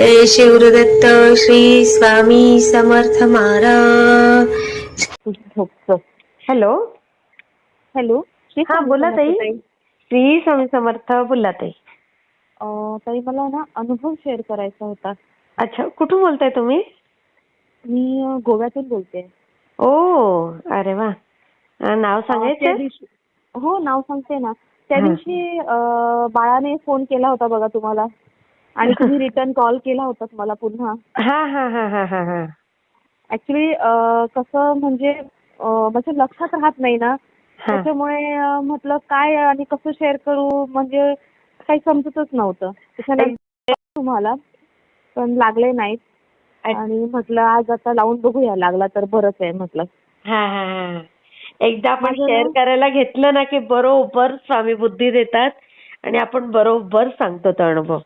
जय Shivdatta Shri Swami Samarth Maharaj. Hello. Hello. Shri हा बोला ताई. श्री स्वामी समर्थ बोला ताई. अं, ताई मला ना अनुभव शेअर करायचा होता. अच्छा कुठून बोलताय तुम्ही? मी गोव्यातून बोलते ओ अरे वा. नाव त्या सांगायचं? दिवशी हो नाव सांगते ना. त्या हा. दिवशी अं, बाळाने फोन केला होता बघा तुम्हाला. आणि तुम्ही रिटर्न कॉल केला होता मला पुन्हा? हा हा हा हा हा हा. ऍक्च्युली कसं म्हणजे माझ्या लक्षात राहत नाही ना. त्याच्यामुळे म्हटलं काय आणि कसं शेअर करू? म्हणजे काही समजतच नव्हतं. त्याच्यानंतर तुम्हाला पण लागले नाहीत. आणि म्हटलं आज आता लावून बघूया. लागला तर बरंच आहे म्हटलं. हा हा हा. एकदा आपण शेअर करायला घेतलं ना की बरोबर स्वामी बुद्धी देतात. आणि आपण बरोबर सांगतो तो अनुभव.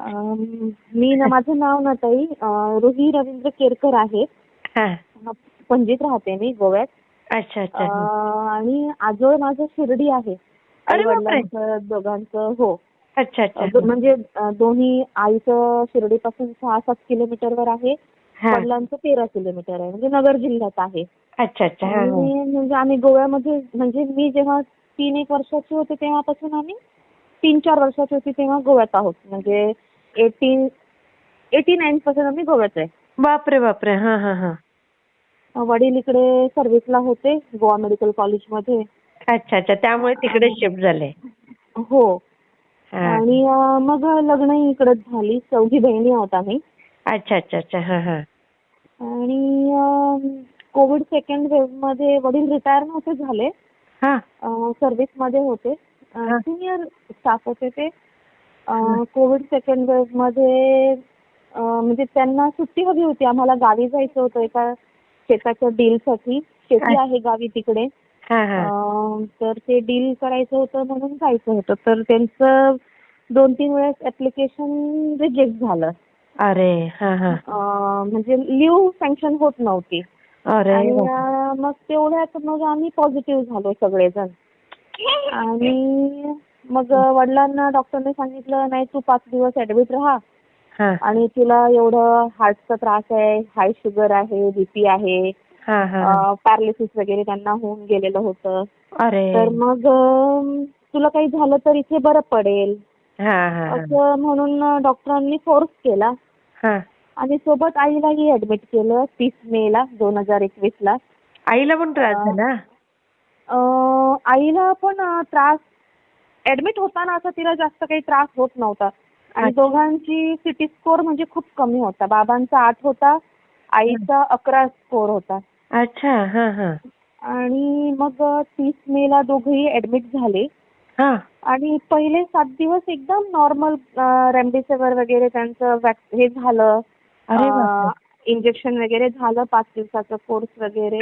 अं, मी ना माझं नाव ना ताई अं, रुही रवींद्र केरकर आहे. हा. पणजीत राहते मी गोव्यात. अच्छा अच्छा. अं, आणि आजोळ माझं शिर्डी आहे. अरे बापरे. वडिलांचं दोघांचं हो. अच्छा अं, अच्छा म्हणजे अं, दोन्ही आईचं शिर्डीपासून सहा सात किलोमीटरवर आहे. हा. वडिलांचं तेरा किलोमीटर आहे. म्हणजे नगर जिल्ह्यात आहे. अच्छा अच्छा. हा हा. आणि म्हणजे आम्ही गोव्यामध्ये म्हणजे मी जेव्हा तीन एक वर्षाची होते तेव्हापासून आम्ही तीन चार वर्षाची होती तेव्हा गोव्यात आहोत. म्हणजे एटीन एटी नाईन पासून आम्ही गोव्यात आहे. बापरे बापरे. हा हा हा. वडील इकडे सर्व्हिसला होते गोवा मेडिकल कॉलेजमध्ये अच्छा अच्छा. त्यामुळे तिकडे शिफ्ट झाले. हो. आणि मग लग्नही इकडेच झाली. चौघी बहिणी आहोत आम्ही. अच्छा अच्छा अच्छा. हा हा. आणि कोविड सेकंड वेव्हमध्ये वडील रिटायर नव्हते झाले. हा. सर्व्हिसमध्ये होते. सिनियर स्टाफ होते ते. कोविड सेकंड वेव्हमध्ये म्हणजे त्यांना सुट्टी हवी होती. आम्हाला गावी जायचं होतं एका शेताच्या डील साठी. शेती. आहे गावी तिकडे. तर ते डील करायचं होतं म्हणून जायचं होतं. तर त्यांचं दोन तीन वेळेस ऍप्लिकेशन रिजेक्ट झालं. अरे म्हणजे लिव्ह सँक्शन होत नव्हती. अरे मग तेवढ्यात मग आम्ही पॉझिटिव्ह झालो सगळेजण. आणि मग वडिलांना डॉक्टरने सांगितलं नाही तू पाच दिवस ऍडमिट राहा. हा. आणि तुला एवढं हार्टचा त्रास आहे हाय शुगर आहे बीपी आहे. हा हा. पॅरालिसिस वगैरे त्यांना होऊन गेलेलं होतं. अरे. तर मग अं, तुला काही झालं तर इथे बरं पडेल. हा हा हा. असं म्हणून डॉक्टरांनी फोर्स केला. हा. आणि सोबत आईलाही ऍडमिट केलं तीस मे ला दोन हजार एकवीस ला. आईला पण त्रास झाला? आईला पण त्रास ऍडमिट होताना असं तिला जास्त काही त्रास होत नव्हता. आणि. दोघांची सिटी स्कोर म्हणजे खूप कमी होता. बाबांचा आठ होता आईचा अकरा स्कोर होता. अच्छा हा हा. आणि मग तीस मे ला दोघेही ऍडमिट झाले. हा. आणि पहिले सात दिवस एकदम नॉर्मल रेमडेसिवीर वगैरे त्यांचं हे झालं. इंजेक्शन वगैरे झालं पाच दिवसाचा कोर्स वगैरे.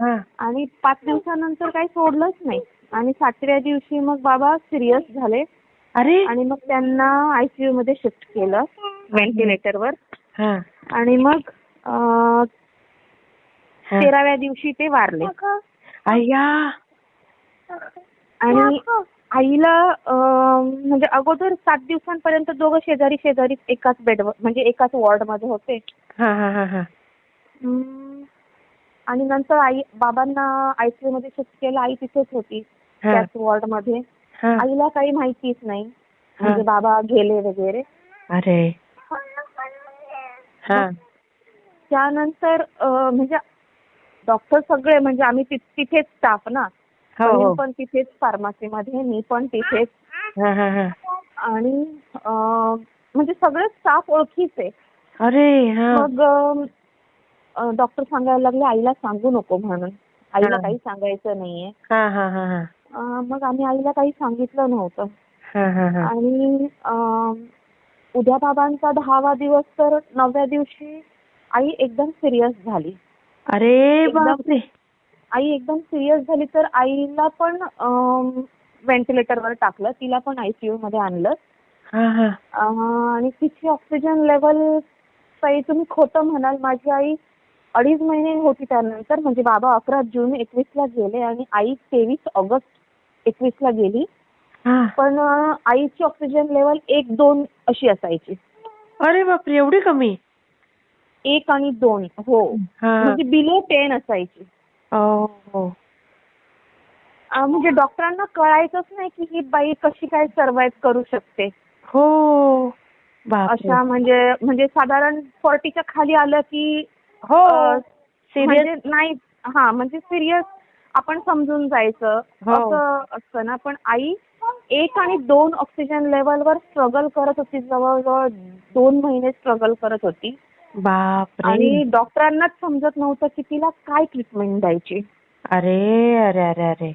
हा. आणि पाच दिवसानंतर काही सोडलंच नाही. आणि सातव्या दिवशी मग बाबा सिरियस झाले. अरे. आणि मग त्यांना आयसीयू मध्ये शिफ्ट केलं व्हेंटिलेटरवर हा. आणि मग अं, हा. तेराव्या दिवशी ते वारले. अय्या. आणि आईला म्हणजे अगोदर सात दिवसांपर्यंत दोघं शेजारी शेजारी एकाच बेडवर म्हणजे एकाच वॉर्डमध्ये होते. हा हा हा हा. हम्म. आणि नंतर आई बाबांना आयसीयू मध्ये शिफ्ट केलं आई तिथेच होती हा. त्याच वॉर्डमध्ये हा. आईला काही माहितीच नाही म्हणजे बाबा गेले वगैरे. अरे. हा. त्यानंतर अं, म्हणजे डॉक्टर सगळे म्हणजे आम्ही ति- तिथेच स्टाफ ना. हो हो. पण तिथेच फार्मसीमध्ये मी पण तिथेच. आणि म्हणजे सगळे स्टाफ ओळखीचे अरे हा. मग डॉक्टर सांगायला लागले आईला सांगू नको म्हणून. आईला. काही सांगायचं नाहीये. हा हा हा हा. मग आम्ही आईला काही सांगितलं नव्हतं. हा हा हा. आणि उद्या बाबांचा दहावा दिवस तर नवव्या दिवशी आई एकदम सिरियस झाली. अरे बापरे. आई एकदम सिरियस झाली तर आईला पण व्हेंटिलेटरवर टाकलं. तिला पण आयसीयू मध्ये आणलं. हा हा. आणि तिची ऑक्सिजन लेवल ताई तुम्ही खोटं म्हणाल माझी आई अडीच महिने होती त्यानंतर. म्हणजे बाबा अकरा जून एकवीसला गेले आणि आई तेवीस ऑगस्ट एकवीसला गेली. हा. पण आईची ऑक्सिजन लेवल एक दोन अशी असायची. अरे बापरे एवढी कमी? एक आणि दोन हो. हा. म्हणजे बिलो टेन असायची. हो. म्हणजे डॉक्टरांना कळायचंच नाही की ही बाई कशी काय सर्व्हाइव्ह करू शकते. हो. बापरे. अशा म्हणजे म्हणजे साधारण फॉर्टीच्या खाली आलं की हो. अं, सिरियस म्हणजे नाही हा म्हणजे सिरियस आपण समजून जायचं. हो. असं असतं ना पण आई एक आणि दोन ऑक्सिजन लेवलवर स्ट्रगल करत होती. जवळजवळ दोन महिने स्ट्रगल करत होती. आणि डॉक्टरांनाच समजत नव्हतं की तिला काय ट्रीटमेंट द्यायची. अरे अरे अरे अरे.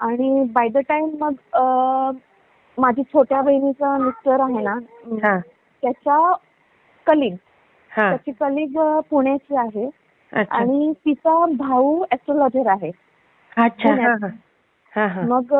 आणि बाय द टाइम मग माझी छोट्या बहिणीचा मिस्टर आहे ना हा. त्याच्या कलिग हा. त्याची कलिग पुण्याची आहे. अच्छा. आणि तिचा भाऊ ऍस्ट्रोलॉजर आहे. मग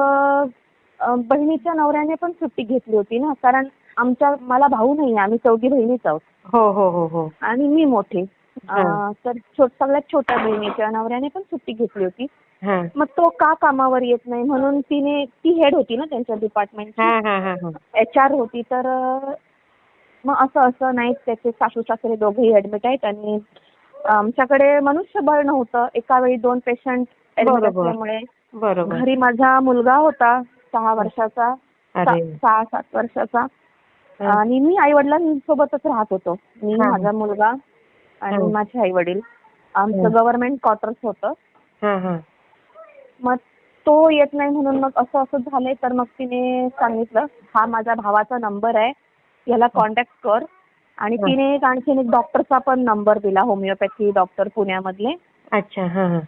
बहिणीच्या नवऱ्याने पण सुट्टी घेतली होती ना कारण आमच्या मला भाऊ नाही आम्ही चौघी बहिणीच आहोत. हो हो हो हो. आणि मी मोठी. अं, तर छो- सगळ्यात छोट्या बहिणीच्या नवऱ्याने पण सुट्टी घेतली होती. हा. मग तो का कामावर येत नाही म्हणून तिने ती हेड होती ना त्यांच्या डिपार्टमेंटची हा हा हा एच आर होती तर अं, मग असं असं नाही त्याचे सासू सासरे दोघेही ऍडमिट आहेत आणि आमच्याकडे मनुष्यबळ नव्हतं. एका वेळी दोन पेशंट ऍडमिट बरोबर. असल्यामुळे बरोबर. घरी माझा मुलगा होता सहा वर्षाचा. अरे. सा- सहा सात वर्षाचा. आणि मी आई वडिलांसोबतच राहत होतो. मी. माझा मुलगा आणि. माझे आई वडील आमचं. गव्हर्नमेंट क्वार्टर्स होतं. मग तो येत नाही म्हणून मग असं असं झालंय. तर मग तिने सांगितलं हा माझ्या भावाचा नंबर आहे. याला कॉन्टॅक्ट कर. आणि. तिने एक आणखीन एक डॉक्टरचा पण नंबर दिला होमिओपॅथी डॉक्टर पुण्यामधले. अच्छा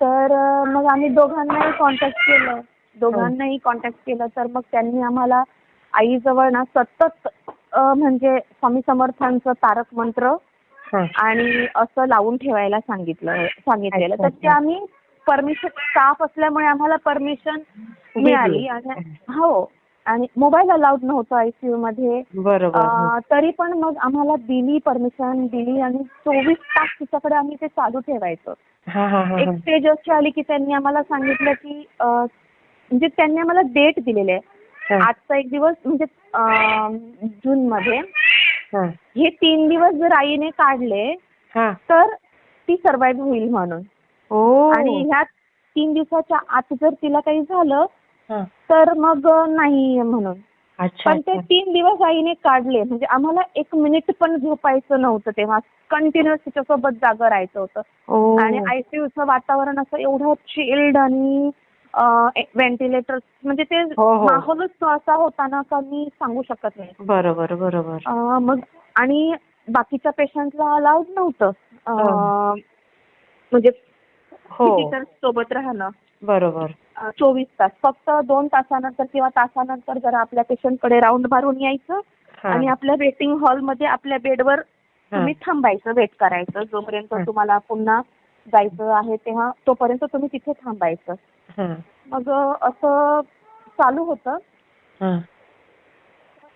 तर मग आम्ही दोघांनाही कॉन्टॅक्ट केलं. दोघांनाही कॉन्टॅक्ट केलं. तर मग त्यांनी आम्हाला आईजवळ ना सतत म्हणजे स्वामी समर्थांचं तारक मंत्र आणि असं लावून ठेवायला सांगितलं सांगितलेलं. तर ते. आम्ही परमिशन स्टाफ असल्यामुळे आम्हाला परमिशन मिळाली आणि हो. आणि मोबाईल अलाउड नव्हतं आयसीयू मध्ये. तरी पण मग आम्हाला दिली परमिशन दिली आणि चोवीस तास तिच्याकडे आम्ही ते चालू ठेवायचं. एक. स्टेज अशी आली की त्यांनी आम्हाला सांगितलं की म्हणजे त्यांनी आम्हाला डेट दिलेली. आहे. आजचा एक दिवस म्हणजे जून मध्ये हा. तीन दिवस जर आईने काढले तर ती सर्वाइव्ह होईल म्हणून. आणि ह्या तीन दिवसाच्या आत जर तिला काही झालं हा. तर मग नाही म्हणून. पण ते. तीन दिवस आईने काढले म्हणजे आम्हाला एक मिनिट पण झोपायचं नव्हतं तेव्हा. कंटिन्युअस तिच्यासोबत जागं राहायचं होतं. आणि आयसीयूचं वातावरण असं एवढं चिल्ड आणि व्हेंटिलेटर म्हणजे ते हो, हो. माहोलच तो असा होता ना का मी सांगू शकत नाही बरोबर बरोबर मग आणि बाकीच्या पेशंटला अलाउड नव्हतं हो. म्हणजे हो सोबत राहणं बरोबर चोवीस तास फक्त दोन तासानंतर किंवा तासानंतर जरा आपल्या पेशंटकडे राऊंड मारून यायचं. आणि आपल्या वेटिंग हॉलमध्ये आपल्या बेडवर. तुम्ही थांबायचं वेट करायचं जोपर्यंत. तुम्हाला पुन्हा जायचं आहे तेव्हा तोपर्यंत तुम्ही तिथे थांबायचं. मग असं चालू होतं हा.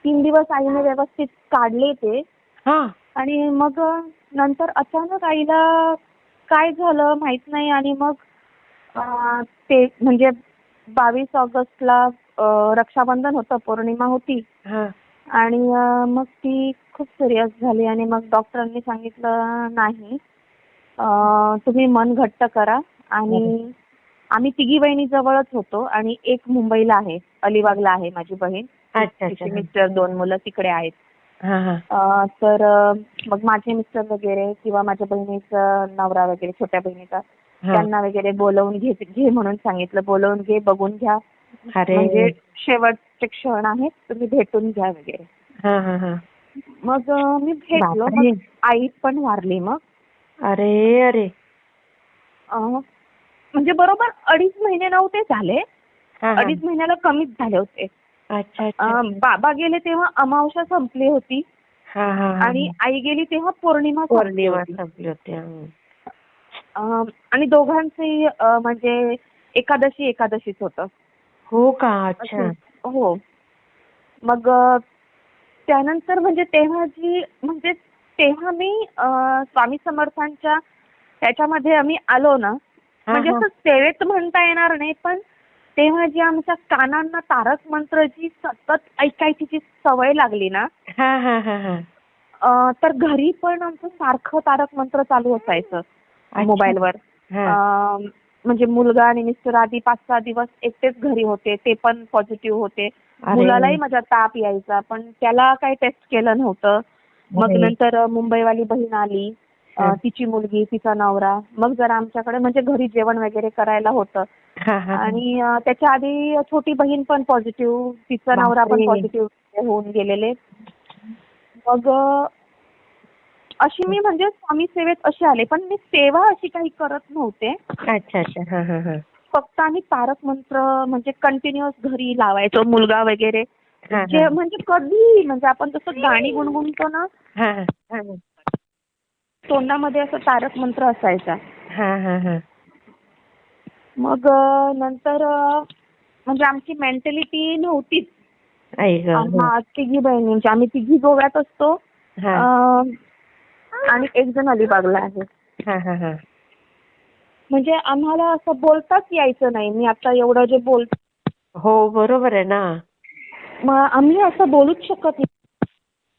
तीन दिवस आईने व्यवस्थित काढले ते हा. आणि मग नंतर अचानक आईला काय झालं माहीत नाही आणि मग ते म्हणजे बावीस ऑगस्टला रक्षाबंधन होतं पौर्णिमा होती हा. आणि मग ती खूप सिरियस झाली आणि मग डॉक्टरांनी सांगितलं नाही तुम्ही मन घट्ट करा. आणि आम्ही तिघी बहिणी जवळच होतो आणि एक मुंबईला आहे अलिबागला आहे माझी बहीण. तिचे मिस्टर दोन मुलं तिकडे आहेत. तर मग माझे मिस्टर वगैरे किंवा माझ्या बहिणीचा नवरा वगैरे छोट्या बहिणीचा. त्यांना वगैरे बोलवून घे घे म्हणून सांगितलं. बोलवून घे बघून घ्या. म्हणजे शेवटचे क्षण आहेत तुम्ही भेटून घ्या वगैरे. मग मी भेटलो. आई पण वारली मग. अरे अरे. म्हणजे बरोबर अडीच महिने नव्हते झाले. अडीच महिन्याला कमीच झाले होते. बाबा गेले तेव्हा अमावस्या संपली होती. हा हा हा. आणि आई गेली तेव्हा पौर्णिमा पौर्णिमा. संपली होती आणि दोघांचंही अं, म्हणजे एकादशी एकादशीच होतं. हो का? अच्छा. हो. मग त्यानंतर म्हणजे तेव्हा जी म्हणजे तेव्हा मी स्वामी समर्थांच्या त्याच्यामध्ये आम्ही आलो ना. म्हणजे. असं सेवेत म्हणता येणार नाही पण तेव्हा जी आमच्या कानांना तारक मंत्र जी सतत ऐकायची जी सवय लागली ना. हा हा हा हा. तर घरी पण आमचं सारखं तारक मंत्र चालू असायचं मोबाईलवर. हा. म्हणजे मुलगा आणि मिस्टर आधी पाच सहा दिवस एकटेच घरी होते ते पण पॉझिटिव्ह होते. मुलालाही माझा ताप यायचा पण त्याला काही टेस्ट केलं नव्हतं. मग. नंतर मुंबईवाली बहीण आली. तिची मुलगी तिचा नवरा. मग जरा आमच्याकडे म्हणजे घरी जेवण वगैरे करायला होतं. आणि त्याच्या आधी छोटी बहीण पण पॉझिटिव्ह तिचा नवरा पण. पॉझिटिव्ह होऊन गेलेले. मग अशी मी म्हणजे स्वामी सेवेत अशी आले. पण मी सेवा अशी काही करत नव्हते. अच्छा अच्छा. हा हा हा. फक्त आम्ही तारक मंत्र म्हणजे कंटिन्युअस घरी लावायचो मुलगा वगैरे. जे हा. म्हणजे कधी म्हणजे आपण जसं गाणी गुणगुणतो ना हा, हा, हा. तोंडामध्ये असं तारक मंत्र असायचा. हा, हा, हा. मग नंतर म्हणजे आमची मेंटॅलिटी नव्हतीच आम्हा तिघी बहिणींची. आम्ही तिघी गोव्यात असतो. हा. आणि एक जण अलिबागला आहे. हा हा हा. म्हणजे आम्हाला असं बोलताच यायचं नाही. मी आता एवढं जे बोल हो बरोबर आहे ना. मग आम्ही असं बोलूच शकत नाही.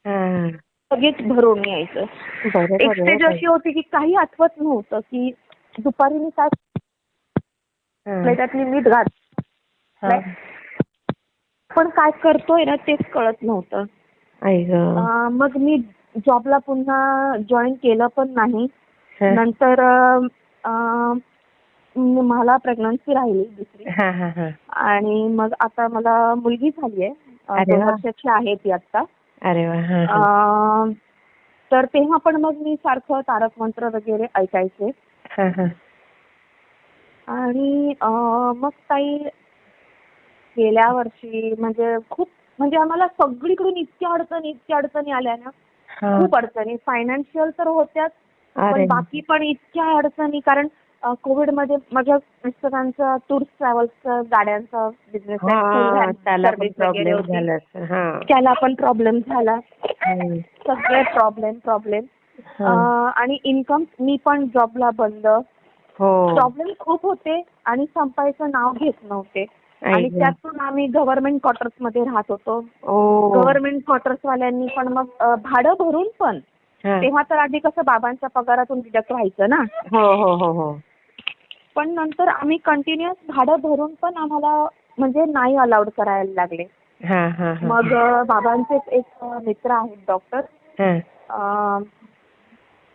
हा. सगळेच भरून यायचं. एक. स्टेज अशी होती की काही आठवत नव्हतं की दुपारी मी काय. प्लेटातली मीठ घात हा. पण काय करतोय ना तेच कळत नव्हतं. मग मी जॉबला पुन्हा जॉईन केलं पण नाही. नंतर मला प्रेग्नन्सी राहिली दुसरी. हा हा हा. आणि मग आता मला मुलगी झाली आहे. दोन. वर्षाची आहे ती आता अरे वा तर तेव्हा पण मग मी सारखं तारक मंत्र वगैरे ऐकायचे. आणि मग काही गेल्या वर्षी म्हणजे खूप म्हणजे आम्हाला सगळीकडून इतक्या अडचणी इतक्या अडचणी आल्या ना. खूप अडचणी. फायनान्शियल तर होत्याच पण बाकी पण इतक्या अडचणी कारण कोविडमध्ये माझ्या मिस्टरांचा टूर्स ट्रॅव्हल्सचा गाड्यांचा बिझनेस हा त्याला पण प्रॉब्लेम झाला. हा. त्याला पण प्रॉब्लेम झाला. सगळे प्रॉब्लेम प्रॉब्लेम हा. आणि इन्कम मी पण जॉबला बंद. हो. प्रॉब्लेम खूप होते आणि संपायचं नाव घेत नव्हते. आणि. त्यातून आम्ही गव्हर्नमेंट क्वार्टर्समध्ये राहत होतो. गव्हर्नमेंट क्वार्टर्स वाल्यांनी पण मग भाडं भरून पण हा. तेव्हा तर आधी कसं बाबांच्या पगारातून डिडक्ट व्हायचं ना. हो हो हो हो. पण नंतर आम्ही कंटिन्युअस भाडं भरून पण आम्हाला म्हणजे नाही अलाउड करायला लागले. मग अ, बाबांचेच एक मित्र आहेत डॉक्टर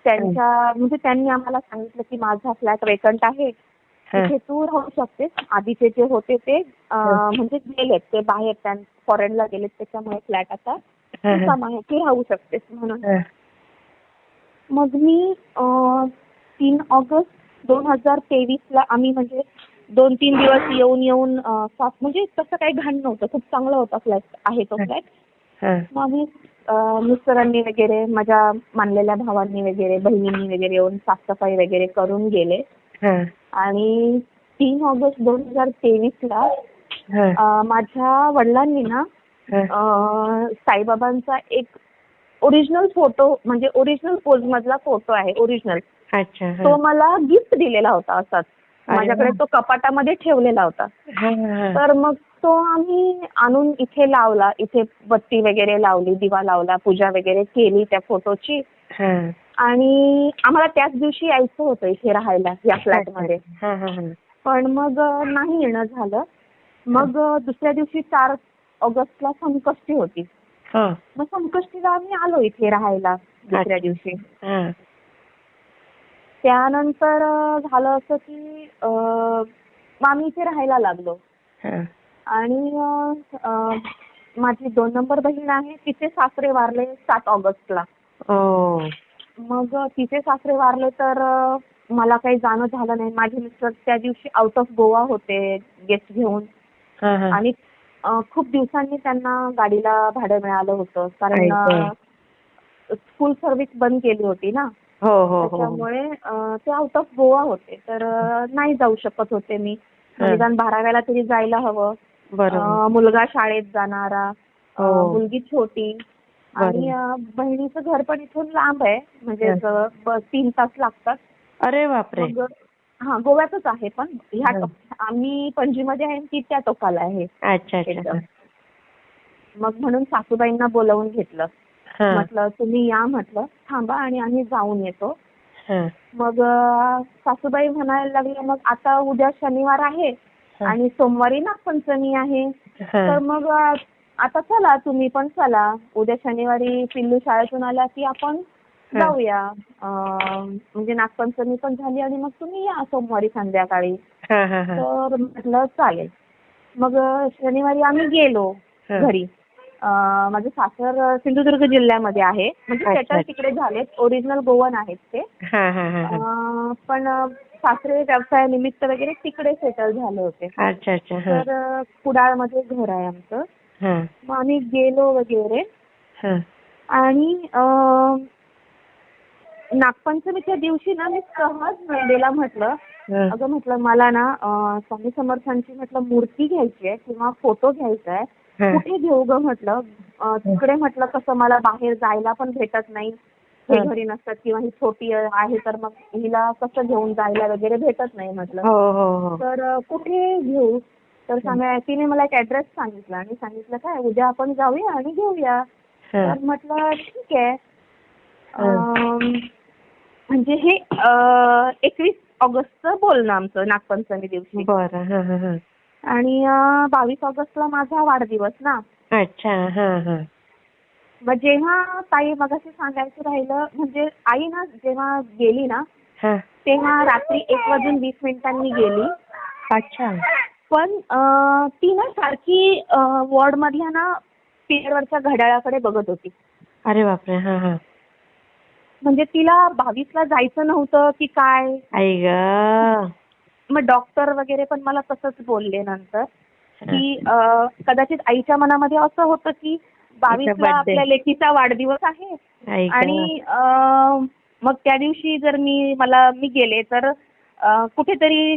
त्यांच्या म्हणजे त्यांनी आम्हाला सांगितलं की माझा फ्लॅट वेकंट आहे. हा. तिथे तू राहू शकतेस आधीचे जे होते ते. म्हणजे गेलेत. ते बाहेर फॉरेनला गेलेत. त्याच्यामुळे फ्लॅट आता तू राहू शकतेस म्हणून. मग मी तीन ऑगस्ट दोन हजार तेवीस ला आम्ही म्हणजे दोन तीन दिवस येऊन येऊन अ, साफ म्हणजे तसं काही घाण नव्हतं खूप चांगला होता फ्लॅट आहे तो. फ्लॅट हा. मग आम्ही अ, मिस्टरांनी वगैरे माझ्या मानलेल्या भावांनी वगैरे बहिणींनी वगैरे येऊन साफसफाई वगैरे करून गेले हा. आणि तीन ऑगस्ट दोन हजार तेवीस ला हा. माझ्या वडिलांनी ना हा. अ, साईबाबांचा एक ओरिजिनल फोटो म्हणजे ओरिजिनल पोज मधला फोटो आहे ओरिजिनल. तो मला गिफ्ट दिलेला होता असाच माझ्याकडे. तो कपाटामध्ये ठेवलेला होता. तर मग तो आम्ही आणून इथे लावला इथे बत्ती वगैरे लावली दिवा लावला पूजा वगैरे केली त्या फोटोची. आणि आम्हाला त्याच दिवशी यायचं होतं इथे राहायला या फ्लॅटमध्ये हा, हा. पण मग नाही येणं झालं मग दुसऱ्या दिवशी चार ऑगस्टला संकष्टी होती. मग संकष्टीला आम्ही आलो इथे राहायला दुसऱ्या दिवशी. त्यानंतर झालं असं की आम्ही इथे राहायला लागलो. हा. आणि माझी दोन नंबर बहीण आहे तिचे सासरे वारले सात ऑगस्टला. ओ. मग तिचे सासरे वारले तर मला काही जाणं झालं नाही. माझे मिस्टर त्या दिवशी आउट ऑफ गोवा होते गेस्ट घेऊन. आणि खूप दिवसांनी त्यांना गाडीला भाडं मिळालं होतं. कारण स्कूल सर्व्हिस बंद केली होती ना. त्याच्यामुळे अं, ते आउट ऑफ गोवा होते. तर नाही जाऊ शकत होते मी. हा. निदान बाराव्याला तरी जायला हवं. मुलगा शाळेत जाणारा हो. मुलगी छोटी. आणि बहिणीचं घर पण इथून लांब आहे. म्हणजे हा. तीन तास लागतात. अरे बापरे. हा गोव्यातच आहे पण ह्या हा. आम्ही पणजीमध्ये आहे ती त्या टोकाला आहे. अच्छा अच्छा. एकदम. मग म्हणून सासूबाईंना बोलवून घेतलं. हा म्हटलं तुम्ही या म्हटलं थांबा आणि आम्ही जाऊन येतो. मग सासूबाई म्हणायला लागल्या मग आता उद्या शनिवार आहे. आणि सोमवारी नागपंचमी आहे. तर मग आता चला तुम्ही पण चला. उद्या शनिवारी पिल्लू शाळेतून आला की आपण. जाऊया. म्हणजे नागपंचमी पण झाली आणि मग तुम्ही या सोमवारी संध्याकाळी. तर म्हटलं चालेल. मग शनिवारी आम्ही गेलो. घरी. माझं सासर सिंधुदुर्ग जिल्ह्यामध्ये आहे. म्हणजे अच्छा, सेटल अच्छा. तिकडे झालेत. ओरिजिनल गोवन आहेत ते. हा हा हा हा. अं, पण सासरे व्यवसायानिमित्त वगैरे तिकडे सेटल झाले होते. अच्छा अच्छा हा. तर अं, कुडाळमध्ये घर आहे आमचं. हा. मग आम्ही गेलो वगैरे. हा. आणि अं, नागपंचमीच्या दिवशी ना मी सहज नंदेला म्हटलं. हा. अगं म्हटलं मला ना अं, स्वामी समर्थांची म्हटलं मूर्ती घ्यायची आहे किंवा फोटो घ्यायचा आहे. कुठे घेऊ ग म्हटलं? तिकडे म्हटलं कसं मला बाहेर जायला पण भेटत नाही. हे. घरी नसतात किंवा ही छोटी आहे तर मग हिला कसं घेऊन जायला वगैरे भेटत नाही म्हटलं. हो हो हो. तर कुठे घेऊ? तर सांगा तिने मला एक ऍड्रेस सांगितला आणि सांगितलं काय उद्या आपण जाऊया आणि घेऊया. तर म्हटलं ठीक आहे. म्हणजे हे एकवीस ऑगस्टचं बोलणं आमचं नागपंचमी दिवशी. बरं. आणि बावीस ऑगस्टला माझा वाढदिवस ना. अच्छा हा हा. मग जेव्हा ताई मगाशी सांगायचं राहिलं म्हणजे आई ना जेव्हा गेली ना हा. तेव्हा रात्री एक वाजून वीस मिनिटांनी गेली. अच्छा. पण अं, ती ना सारखी वॉर्ड मधल्या ना पिरियडवरच्या घड्याळाकडे बघत होती. अरे बापरे हा हा. म्हणजे तिला बावीसला जायचं नव्हतं की काय? आई ग. मग डॉक्टर वगैरे पण मला तसंच बोलले नंतर की कदाचित आईच्या मनामध्ये असं होतं की बावीसला. आपल्या लेकीचा वाढदिवस आहे. आणि मग त्या दिवशी जर मी मला मी गेले तर कुठेतरी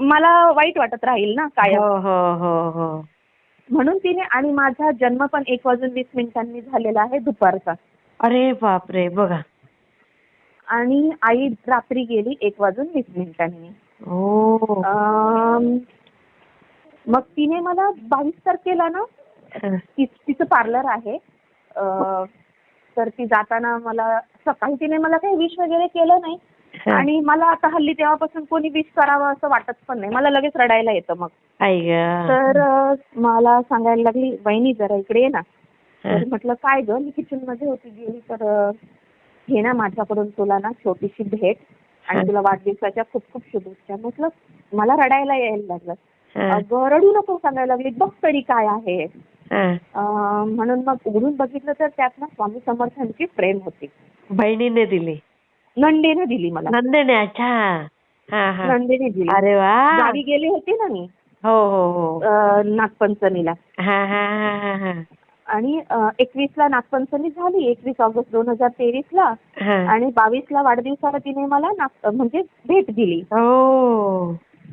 मला वाईट वाटत राहील ना काय हो हो हो हो. म्हणून तिने आणि माझा जन्म पण एक वाजून वीस मिनिटांनी झालेला आहे दुपारचा. अरे बापरे बघा. आणि आई रात्री गेली एक वाजून वीस मिनिटांनी. मग तिने मला बावीस तारखेला ना हा. तिचं पार्लर आहे. तर ती जाताना मला सकाळी तिने मला काही विश वगैरे केलं नाही. हा. आणि मला आता हल्ली तेव्हापासून कोणी विश करावं असं वाटत पण नाही. मला लगेच रडायला येतं मग. तर मला सांगायला लागली वहिनी जरा इकडे ये ना. हा. तर म्हटलं काय ग? मी किचनमध्ये होती गेली तर घे ना माझ्याकडून तुला ना छोटीशी भेट. आणि. तुला वाढदिवसाच्या खूप खूप शुभेच्छा. म्हटलं मला रडायला यायला लागलं. अगं रडू नको सांगायला लागली. बघ तरी काय आहे. म्हणून मग उघडून बघितलं तर त्यात ना स्वामी समर्थांची फ्रेम होती. बहिणीने दिली. नंदेने दिली मला. नंदेने? अच्छा. हा हा. नंदेने दिली. अरे वा. गावी गेली होती ना मी. हो हो हो. नागपंचमीला. आणि एकवीस ला नागपंचमी झाली एकवीस ऑगस्ट दोन हजार तेवीस ला आणि बावीस ला वाढदिवसाला तिने मला म्हणजे भेट दिली.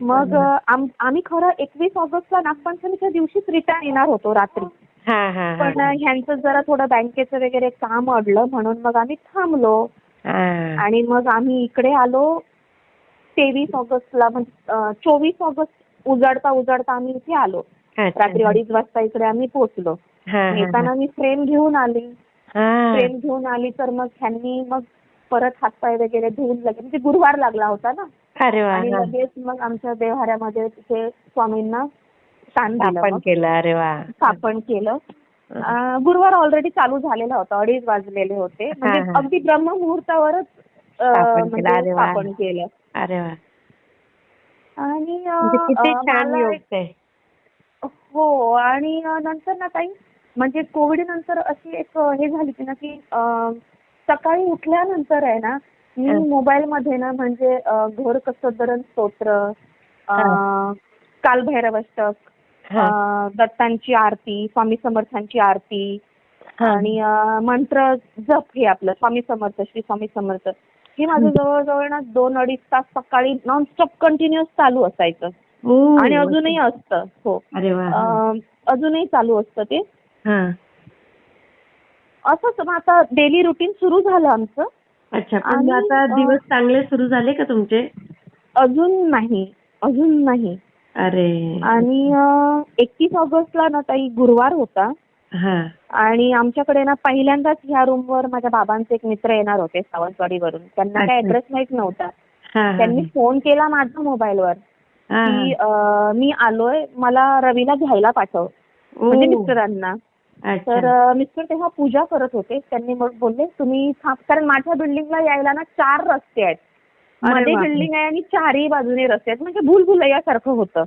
मग आम्ही खरं एकवीस ऑगस्टला नागपंचमीच्या दिवशीच रिटर्न येणार होतो रात्री. पण ह्यांचं जरा थोडं बँकेचं वगैरे काम अडलं म्हणून मग आम्ही थांबलो. आणि मग आम्ही इकडे आलो. तेवीस ऑगस्टला म्हणजे चोवीस ऑगस्ट उजाडता उजाडता आम्ही इथे आलो. रात्री अडीच वाजता इकडे आम्ही पोहोचलो. येताना मी फ्रेम घेऊन आली. फ्रेम घेऊन आली तर मग ह्यांनी मग परत हातपाय वगैरे धुवून लगेच म्हणजे गुरुवार लागला होता ना आणि. लगेच मग आमच्या देवहाऱ्यामध्ये तिथे स्वामींना स्थान. केलं अरे वा स्थापन केलं गुरुवार ऑलरेडी चालू झालेला होता अडीच वाजलेले होते म्हणजे. अगदी स्थापन केलं, म्हणजे अरे वा. स्थापन केलं अरे वा आणि म्हणजे हो आणि नंतर ना ताई म्हणजे कोविड नंतर अशी एक हे झाली होती ना की सकाळी उठल्यानंतर आहे ना मी. मोबाईल मध्ये ना म्हणजे घोर कसोदरण स्तोत्र अं, कालभैरव अष्टक. अं, दत्तांची आरती स्वामी समर्थांची आरती. आणि मंत्र जप हे आपलं स्वामी समर्थ श्री स्वामी समर्थ हे माझं जवळजवळ ना दोन अडीच तास सकाळी नॉनस्टॉप कंटिन्युअस चालू असायचं आणि अजूनही असतं हो अजूनही चालू असतं ते. असंच मग आता डेली रुटीन सुरू झालं आमचं. अच्छा पण आणि, आता दिवस चांगले सुरू झाले का तुमचे? अजून नाही अजून नाही. अरे. आणि एकतीस ऑगस्टला ना ताई गुरुवार होता. हा. आणि आमच्याकडे ना पहिल्यांदाच ह्या रूमवर माझ्या बाबांचे एक मित्र येणार होते सावंतवाडीवरून. त्यांना काय अच्छा. ऍड्रेस माहीत नव्हता. हा, हा, त्यांनी फोन केला माझ्या मोबाईलवर हा, की अं, मी आलोय मला रवीला घ्यायला पाठव. ओ, म्हणजे मिस्टरांना. तर मिस्टर तेव्हा पूजा करत होते. त्यांनी मग बोलले तुम्ही कारण माझ्या बिल्डिंगला यायला ना चार रस्ते आहेत. मध्ये. बिल्डिंग आहे आणि चारही बाजूने रस्ते आहेत. म्हणजे भूलभुलैयासारखं होतं.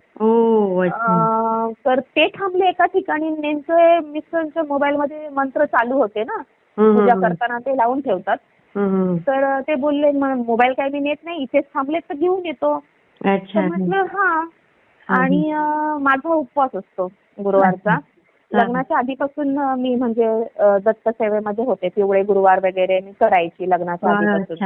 तर ते थांबले एका ठिकाणी. नेमके मिस्टरांच्या मोबाईल मध्ये मंत्र चालू होते ना. पूजा करताना ते लावून ठेवतात. तर ते बोलले मोबाईल काय मी नेत नाही. इथेच थांबले तर घेऊन येतो. म्हटलं हा. आणि माझा उपवास असतो गुरुवारचा. लग्नाच्या आधीपासून मी म्हणजे दत्त सेवेमध्ये होते पिवळे गुरुवार वगैरे मी करायची लग्नाच्या आधीपासून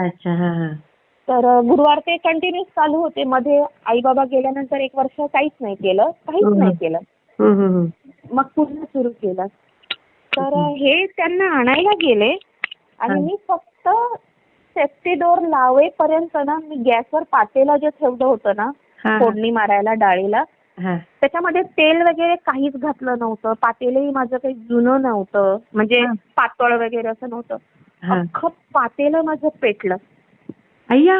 तर गुरुवार ते कंटिन्युअस चालू होते मध्ये आई बाबा गेल्यानंतर एक वर्ष काहीच नाही केलं काहीच. नाही केलं. मग पुन्हा सुरू केलं तर हे त्यांना आणायला गेले आणि. मी फक्त सेफ्टी डोअर लावेपर्यंत ना मी गॅसवर पातेला जे ठेवलं होतं ना. फोडणी मारायला डाळीला. त्याच्यामध्ये तेल वगैरे काहीच घातलं नव्हतं पातेलही माझं काही जुनं नव्हतं म्हणजे हा. पातळ वगैरे असं नव्हतं हा. अख्खं पातेलं माझं पेटलं अय्या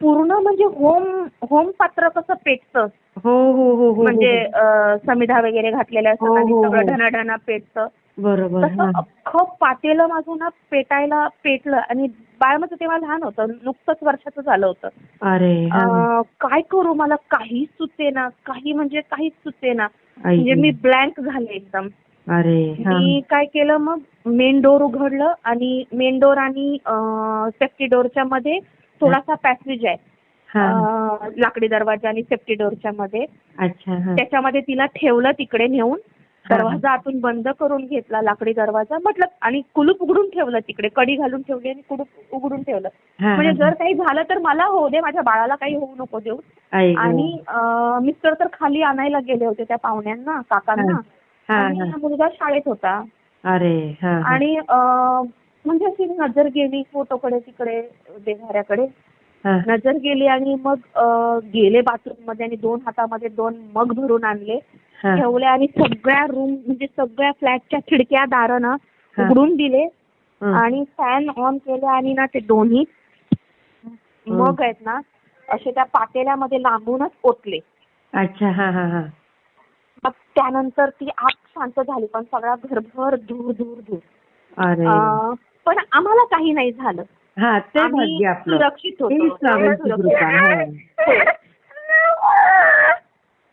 पूर्ण म्हणजे होम होम पात्र कसं पेटतं हो हो हो हो म्हणजे हो. अं, समिधा वगैरे घातलेल्या हो, असतात आणि हो, सगळं हो. ढनाढना पेटतं बरोबर तसं हा. अख्खं पातेलं माझं ना पेटायला पेटलं आणि बाळ माझं तेव्हा लहान होतं नुकतंच वर्षाचं झालं होतं अरे हा. अं, काय करू मला काहीच सुचेना काही म्हणजे काहीच सुचेना आई. म्हणजे मी ब्लँक झाले एकदम अरे हा. मी काय केलं मग मेन डोर उघडलं आणि मेन डोर आणि सेफ्टी डोरच्या मध्ये थोडासा पॅसेज आहे हा. अं, लाकडी दरवाजा आणि सेफ्टी डोरच्या मध्ये अच्छा हा. त्याच्यामध्ये तिला ठेवलं तिकडे नेऊन. दरवाजा आतून बंद करून घेतला लाकडी दरवाजा. म्हटलं आणि कुलूप उघडून ठेवलं तिकडे. कडी घालून ठेवली आणि कुलूप उघडून ठेवलं. म्हणजे. जर काही झालं तर मला होऊ दे माझ्या बाळाला काही होऊ नको देऊ. आणि मिस्टर तर खाली आणायला गेले होते त्या पाहुण्यांना काकांना. हा. आणि मुलगा शाळेत होता. अरे. आणि म्हणजे अशी नजर गेली फोटोकडे तिकडे देणाऱ्याकडे. नजर गेली आणि मग गेले बाथरूममध्ये आणि दोन हातामध्ये दोन मग भरून आणले. ठेवले आणि सगळ्या रूम म्हणजे सगळ्या फ्लॅटच्या खिडक्या दारं ना हा. उघडून दिले. आणि फॅन ऑन केले आणि ना ते दोन्ही मग आहेत ना असे त्या पातेल्यामध्ये लांबूनच ओतले. अच्छा हा हा हा. मग त्यानंतर ती आग शांत झाली पण सगळा घरभर धूर धूर धूर. पण आम्हाला काही नाही झालं. हा ते सुरक्षित होतो.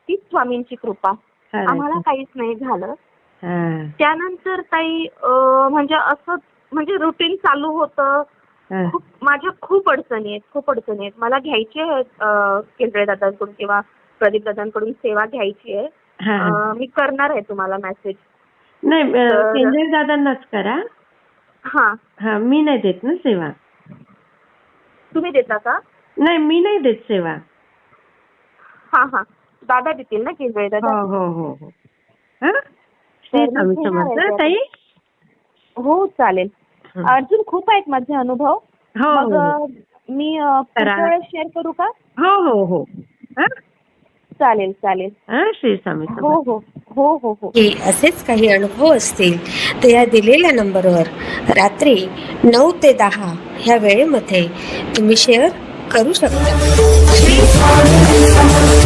स्वामींची कृपा. आम्हाला काहीच नाही झालं. त्यानंतर ताई म्हणजे असं म्हणजे रुटीन चालू होतं. खूप माझ्या खूप अडचणी आहेत खूप अडचणी आहेत. मला घ्यायची आहेत केंद्रे दादांकडून किंवा प्रदीप दादांकडून सेवा घ्यायची आहे. मी करणार आहे तुम्हाला मेसेज नाही केंद्रे दादांनाच करा. हा. हा मी नाही देत ना सेवा. तुम्ही देता का? नाही मी नाही देत सेवा. हा हा. दादा देतील ना हो दादा? हो हो हो हा. श्री स्वामी समर्थ आहे ताई? हो चालेल. हं. अजून खूप आहेत माझे अनुभव. हो मग हो अं, मी अं, पुढच्या करा. वेळेस शेअर करू का? हो हो हो. हा? चालेल चालेल. हा श्री स्वामी हो समर्थ हो हो हो. हो की असेच काही अनुभव असतील तर या दिलेल्या नंबरवर रात्री नऊ ते दहा ह्या वेळेमध्ये तुम्ही शेअर करू शकता.